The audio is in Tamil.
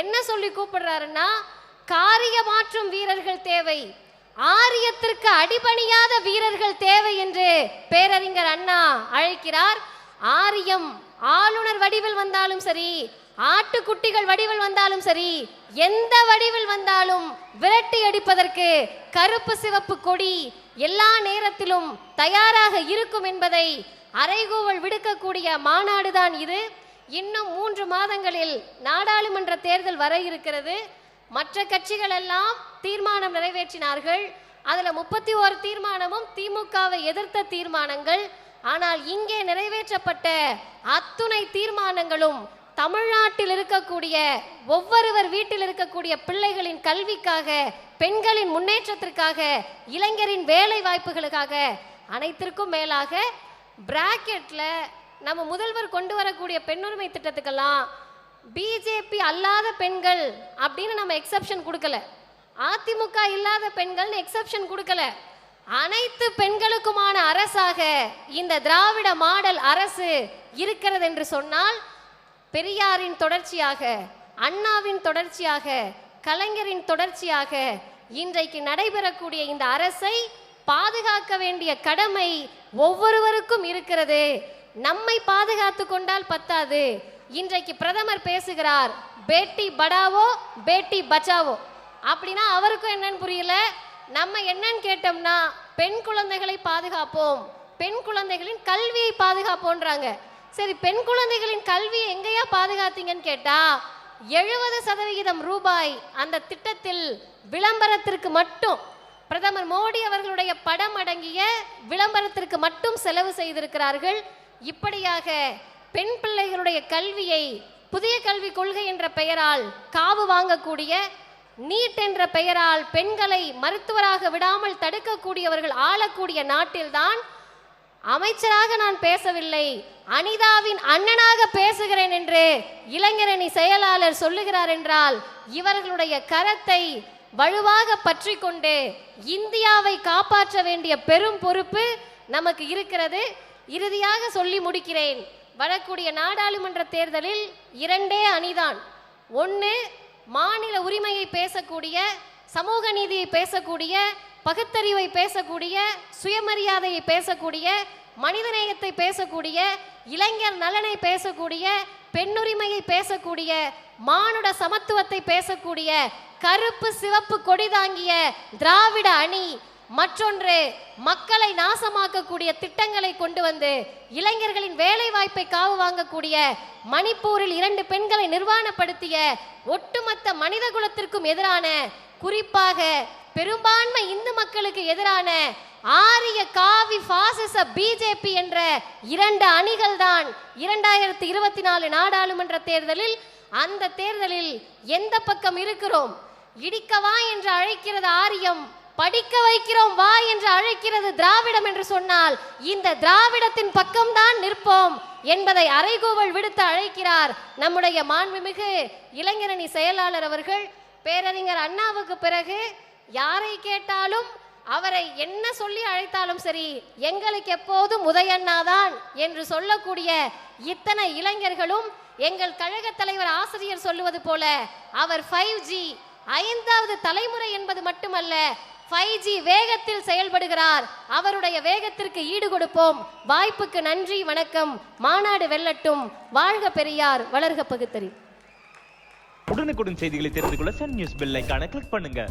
என்ன சொல்லி கூப்பிடுறாருன்னா காரிய மாற்றும் வீரர்கள் தேவை. ஆரியத்திற்கு அடிபணியாத வீரர்கள் தேவை என்று பேரறிஞர் அண்ணா அழைக்கிறார். ஆரியம் ஆளுநர் வடிவில் வந்தாலும் சரி ஆட்டுக்குட்டிகள் வடிவில் வந்தாலும் சரி எந்த வடிவில் வந்தாலும் விரட்டி அடிப்பதற்கு கருப்பு சிவப்பு கொடி எல்லா நேரத்திலும் தயாராக இருக்கும் என்பதை அறைகூவல் விடுக்கக்கூடிய மாநாடுதான் இது. இன்னும் மூன்று மாதங்களில் நாடாளுமன்ற தேர்தல் வர இருக்கிறது. மற்ற கட்சிகள் எல்லாம் தீர்மானம் நிறைவேற்றினார்கள். அதில் முப்பத்தி ஓரு தீர்மானமும் திமுகவை எதிர்த்த தீர்மானங்கள். ஆனால் இங்கே நிறைவேற்றப்பட்ட அத்துணை தீர்மானங்களும் தமிழ்நாட்டில் இருக்கக்கூடிய ஒவ்வொருவர் வீட்டில் இருக்கக்கூடிய பிள்ளைகளின் கல்விக்காக பெண்களின் முன்னேற்றத்திற்காக இளைஞரின் வேலை வாய்ப்புகளுக்காக அனைத்திற்கும் மேலாக பிராக்கெட்டில் நம்ம முதல்வர் கொண்டு வரக்கூடிய பெண்ணுரிமை திட்டத்துக்கெல்லாம் பிஜேபி அல்லாத பெண்கள் அப்படின்னு நம்ம எக்ஸப்ஷன் கொடுக்கல. அதிமுக இல்லாத பெண்கள்னு எக்ஸப்ஷன் கொடுக்கல. அனைத்து பெண்களுக்குமான அரசாக இந்த திராவிட மாடல் அரசு இருக்கிறது என்று சொன்னால் பெரியாரின் தொடர்ச்சியாக அண்ணாவின் தொடர்ச்சியாக கலைஞரின் தொடர்ச்சியாக இன்றைக்கு நடைபெறக்கூடிய இந்த அரசை பாதுகாக்க வேண்டிய கடமை ஒவ்வொருவருக்கும் இருக்கிறது. நம்மை பாதுகாத்து கொண்டால் பத்தாது. இன்றைக்கு பிரதமர் பேசுகிறார் பேட்டி படாவோ பேட்டி பச்சாவோ? அப்படின்னா அவருக்கும் என்னன்னு புரியல. நம்ம என்னன்னு கேட்டோம்னா பெண் குழந்தைகளை பாதுகாப்போம். பெண் குழந்தைகளின் கல்வியை பாதுகாப்போன்றாங்க. சரி பெண் குழந்தைகளின் கல்வியை எங்கேயா பாதுகாத்தீங்கன்னு கேட்டா எழுபது சதவிகிதம் ரூபாய் அந்த திட்டத்தில் விளம்பரத்திற்கு மட்டும் பிரதமர் மோடி அவர்களுடைய படம் அடங்கிய விளம்பரத்திற்கு மட்டும் செலவு செய்திருக்கிறார்கள். இப்படியாக பெண் பிள்ளைகளுடைய கல்வியை புதிய கல்விக் கொள்கை என்ற பெயரால் காவு வாங்கக்கூடிய நீட் என்ற பெயரால் பெண்களை மருத்துவராக விடாமல் தடுக்கக்கூடியவர்கள் ஆளக்கூடிய நாட்டில்தான் அமைச்சராக நான் பேசவில்லை அனிதாவின் அண்ணனாக பேசுகிறேன் என்று இளைஞரணி செயலாளர் சொல்லுகிறார் என்றால் இவர்களுடைய கரத்தை வலுவாக பற்றி கொண்டு இந்தியாவை காப்பாற்ற வேண்டிய பெரும் பொறுப்பு நமக்கு இருக்கிறது. இறுதியாக சொல்லி முடிக்கிறேன். வரக்கூடிய நாடாளுமன்ற தேர்தலில் இரண்டே அணிதான். ஒன்று மாநில உரிமையை பேசக்கூடிய சமூக நீதியை பேசக்கூடிய பகுத்தறிவை பேசக்கூடிய சுயமரியாதையை பேசக்கூடிய மனிதநேயத்தை பேசக்கூடிய இளைஞர் நலனை பேசக்கூடிய பெண்ணுரிமையை பேசக்கூடிய மானுட சமத்துவத்தை பேசக்கூடிய கருப்பு சிவப்பு கொடி தாங்கிய திராவிட அணி மற்றொன்று மக்களை நாசமாக்கக்கூடிய திட்டங்களை கொண்டு வந்து இளைஞர்களின் வேலை வாய்ப்பை காவு வாங்கக்கூடிய மணிப்பூரில் இரண்டு பெண்களை நிர்வாணப்படுத்திய ஒட்டுமொத்த மனித குலத்திற்கும் எதிரான குறிப்பாக பெரும்பான்மை இந்து மக்களுக்கு எதிரான ஆரிய காவி பாசிச பிஜேபி என்ற இரண்டு அணிகள் தான் இரண்டாயிரத்தி இருபத்தி நாலு நாடாளுமன்ற தேர்தலில் அந்த தேர்தலில் எந்த பக்கம் இருக்கிறோம்? இடிக்கவா என்று அழைக்கிறது ஆரியம். படிக்க வைக்கிறோம் வா என்று அழைக்கிறது திராவிடம் என்று சொன்னால் இந்த திராவிடத்தின் பக்கம்தான் நிற்போம் என்பதை அறைகூவல் விடுத்து அழைக்கிறார் நம்முடைய மாண்புமிகு இளைஞரணி செயலாளர் அவர்கள். பேரறிஞர் அண்ணாவுக்கு பிறகு யாரை கேட்டாலும் அவரை என்ன சொல்லி அழைத்தாலும் சரி எங்களுக்கு எப்போதும் உதயண்ணாதான் என்று சொல்லக்கூடிய இத்தனை இளைஞர்களும் எங்கள் கழக தலைவர் ஆசிரியர் சொல்லுவது போல அவர் ஃபைவ் ஜி ஐந்தாவது தலைமுறை என்பது மட்டுமல்ல ஃபைவ் ஜி வேகத்தில் செயல்படுகிறார். அவருடைய வேகத்திற்கு ஈடு கொடுப்போம் வாய்ப்புக்கு நன்றி வணக்கம். மாநாடு வெல்லட்டும். வாழ்க பெரியார் வளர்க பகுத்தறி. உடனுக்குடன் செய்திகளை தெரிந்து கொள்ள சன் நியூஸ் பெல் ஐக்கான கிளிக் பண்ணுங்க.